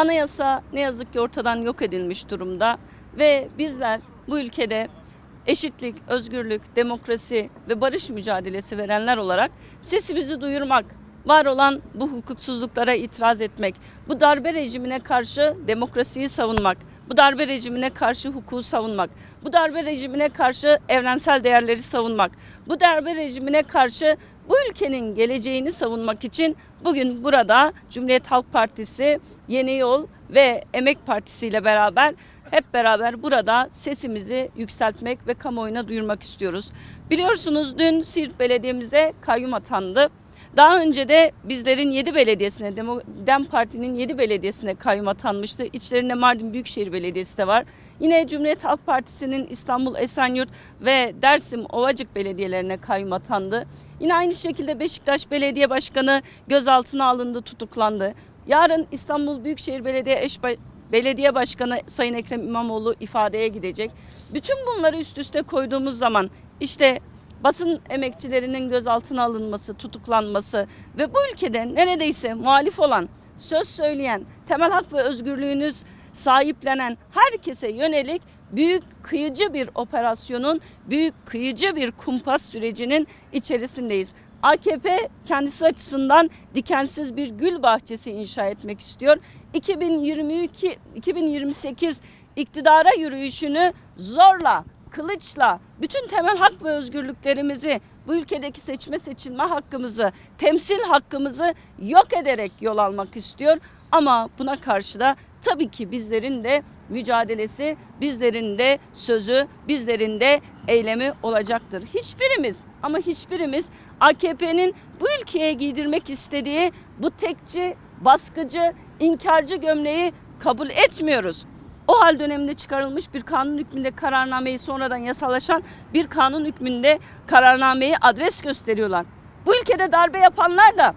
Anayasa ne yazık ki ortadan yok edilmiş durumda ve bizler bu ülkede eşitlik, özgürlük, demokrasi ve barış mücadelesi verenler olarak sesimizi duyurmak, var olan bu hukuksuzluklara itiraz etmek, bu darbe rejimine karşı demokrasiyi savunmak, bu darbe rejimine karşı hukuku savunmak, bu darbe rejimine karşı evrensel değerleri savunmak, bu darbe rejimine karşı bu ülkenin geleceğini savunmak için bugün burada Cumhuriyet Halk Partisi, Yeni Yol ve Emek Partisi ile beraber hep beraber burada sesimizi yükseltmek ve kamuoyuna duyurmak istiyoruz. Biliyorsunuz dün Siirt Belediye'mize kayyum atandı. Daha önce de bizlerin 7 belediyesine, Dem Parti'nin 7 belediyesine kayyum atanmıştı. İçlerinde Mardin Büyükşehir Belediyesi de var. Yine Cumhuriyet Halk Partisi'nin İstanbul Esenyurt ve Dersim Ovacık belediyelerine kayyum atandı. Yine aynı şekilde Beşiktaş Belediye Başkanı gözaltına alındı, tutuklandı. Yarın İstanbul Büyükşehir Belediye Eş Belediye Başkanı Sayın Ekrem İmamoğlu ifadeye gidecek. Bütün bunları üst üste koyduğumuz zaman işte basın emekçilerinin gözaltına alınması, tutuklanması ve bu ülkede neredeyse muhalif olan, söz söyleyen, temel hak ve özgürlüğünüz sahiplenen herkese yönelik büyük kıyıcı bir operasyonun, büyük kıyıcı bir kumpas sürecinin içerisindeyiz. AKP kendisi açısından dikensiz bir gül bahçesi inşa etmek istiyor. 2022 2028 iktidara yürüyüşünü zorla, kılıçla bütün temel hak ve özgürlüklerimizi, bu ülkedeki seçme seçilme hakkımızı, temsil hakkımızı yok ederek yol almak istiyor. Ama buna karşı da tabii ki bizlerin de mücadelesi, bizlerin de sözü, bizlerin de eylemi olacaktır. Hiçbirimiz ama hiçbirimiz AKP'nin bu ülkeye giydirmek istediği bu tekçi, baskıcı, inkarcı gömleği kabul etmiyoruz. O hal döneminde çıkarılmış bir kanun hükmünde kararnameyi sonradan yasalaşan bir kanun hükmünde kararnameyi adres gösteriyorlar. Bu ülkede darbe yapanlar da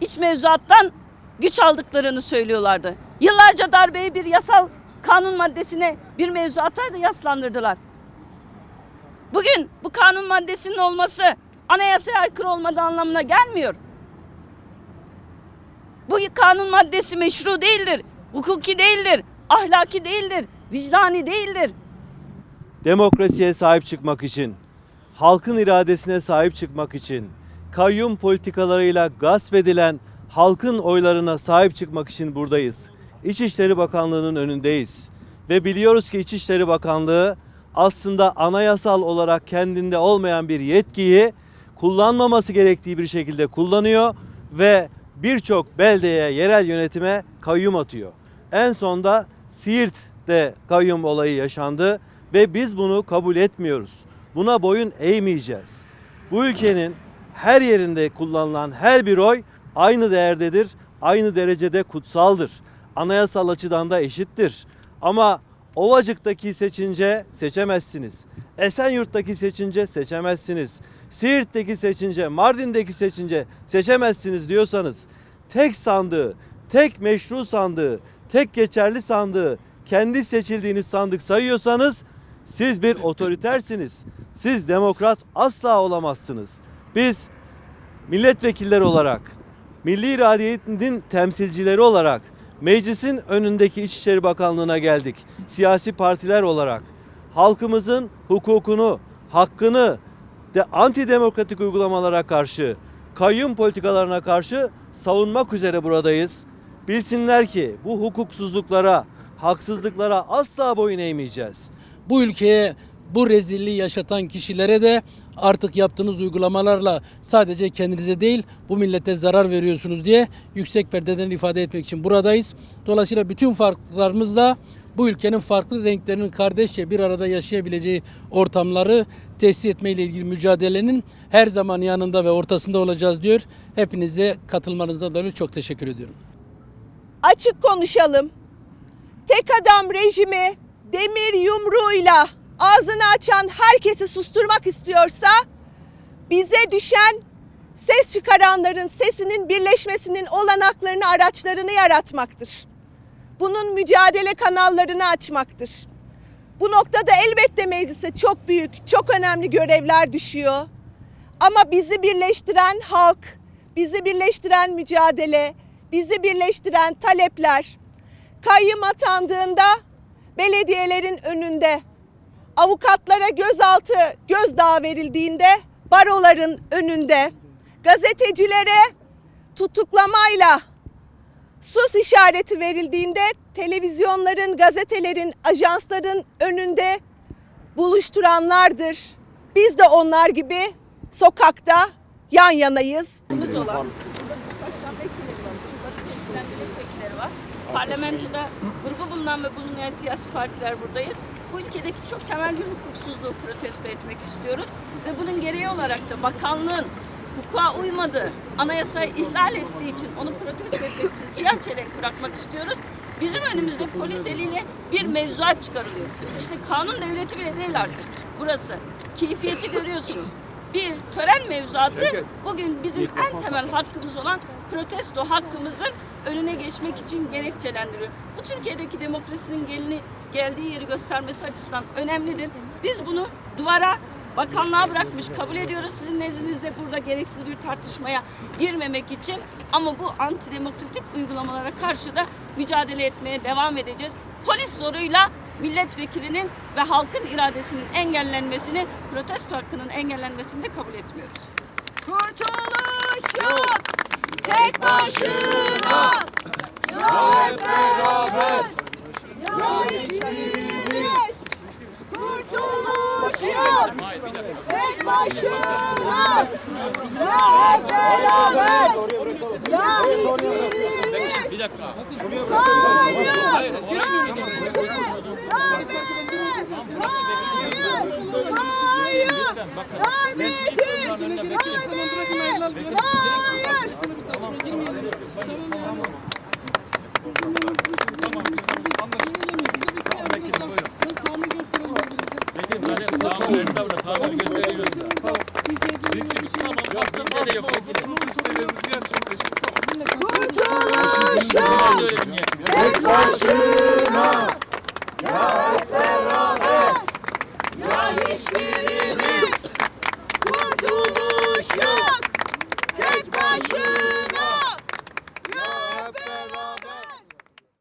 iç mevzuattan güç aldıklarını söylüyorlardı. Yıllarca darbeyi bir yasal kanun maddesine bir mevzuata da yaslandırdılar. Bugün bu kanun maddesinin olması anayasaya aykırı olmadığı anlamına gelmiyor. Bu kanun maddesi meşru değildir, hukuki değildir, ahlaki değildir, vicdani değildir. demokrasiye sahip çıkmak için, halkın iradesine sahip çıkmak için, kayyum politikalarıyla gasp edilen halkın oylarına sahip çıkmak için buradayız. İçişleri Bakanlığı'nın önündeyiz. Ve biliyoruz ki İçişleri Bakanlığı aslında anayasal olarak kendinde olmayan bir yetkiyi kullanmaması gerektiği bir şekilde kullanıyor ve birçok beldeye, yerel yönetime kayyum atıyor. En sonda Siirt'te kayyum olayı yaşandı ve biz bunu kabul etmiyoruz. Buna boyun eğmeyeceğiz. Bu ülkenin her yerinde kullanılan her bir oy aynı değerdedir, aynı derecede kutsaldır. Anayasal açıdan da eşittir. Ama Ovacık'taki seçince seçemezsiniz. Esenyurt'taki seçince seçemezsiniz. Siirt'teki seçince, Mardin'deki seçince seçemezsiniz diyorsanız tek sandığı, tek meşru sandığı, tek geçerli sandığı kendi seçildiğiniz sandık sayıyorsanız siz bir otoritersiniz. Siz demokrat asla olamazsınız. Biz milletvekilleri olarak, milli iradenin temsilcileri olarak meclisin önündeki İçişleri Bakanlığı'na geldik. Siyasi partiler olarak halkımızın hukukunu, hakkını de antidemokratik uygulamalara karşı, kayyum politikalarına karşı savunmak üzere buradayız. Bilsinler ki bu hukuksuzluklara, haksızlıklara asla boyun eğmeyeceğiz. bu ülkeye bu rezilliği yaşatan kişilere de artık yaptığınız uygulamalarla sadece kendinize değil bu millete zarar veriyorsunuz diye yüksek perdeden ifade etmek için buradayız. Dolayısıyla bütün farklılıklarımızla bu ülkenin farklı renklerinin kardeşçe bir arada yaşayabileceği ortamları tesis etmeyle ilgili mücadelenin her zaman yanında ve ortasında olacağız diyor. Hepinize katılmanızdan dolayı çok teşekkür ediyorum. Açık konuşalım. Tek adam rejimi demir yumruğuyla ağzını açan herkesi susturmak istiyorsa bize düşen ses çıkaranların sesinin birleşmesinin olanaklarını, araçlarını yaratmaktır. Bunun mücadele kanallarını açmaktır. Bu noktada elbette meclise çok büyük, çok önemli görevler düşüyor. Ama bizi birleştiren halk, bizi birleştiren mücadele, bizi birleştiren talepler, kayyım atandığında belediyelerin önünde, avukatlara gözaltı, gözdağı verildiğinde baroların önünde, gazetecilere tutuklamayla sus işareti verildiğinde televizyonların, gazetelerin, ajansların önünde buluşturanlardır. Biz de onlar gibi sokakta yan yanayız. Biz olan burada birkaç tane vekilleri var. Burada temsilen milletvekilleri var. Parlamentoda grubu bulunan ve bulunmayan siyasi partiler buradayız. Bu ülkedeki çok temel bir hukuksuzluğu protesto etmek istiyoruz. Ve bunun gereği olarak da bakanlığın hukuka uymadığı, anayasayı ihlal ettiği için onu protesto etmek için siyah çelek bırakmak istiyoruz. Bizim önümüzde polis eliyle bir mevzuat çıkarılıyor. İşte kanun devleti bile değil artık burası. Keyfiyeti görüyorsunuz. Bir tören mevzuatı bugün bizim en temel hakkımız olan protesto hakkımızın önüne geçmek için gerekçelendiriyor. Bu Türkiye'deki demokrasinin gelini, geldiği yeri göstermesi açısından önemlidir. Biz bunu duvara bakanlığa bırakmış kabul ediyoruz. Sizin nezdinizde burada gereksiz bir tartışmaya girmemek için ama bu antidemokratik uygulamalara karşı da mücadele etmeye devam edeceğiz. Polis zoruyla milletvekilinin ve halkın iradesinin engellenmesini, protesto hakkının engellenmesini de kabul etmiyoruz. Kurtuluş yok. Tek başına. Ya hep beraber. Ya hiçbirimiz. Kurtuluş yok. Tek başına. Ya hep beraber. Ya hiçbirimiz. Bir dakika. Hayır. Hayır. Hayır. Hayır. Hayır. Tamam tamam gösteriyoruz. Tamam maksat ne de yok vekilim. Kurtuluş yok. Söyledim ya. Tek başına.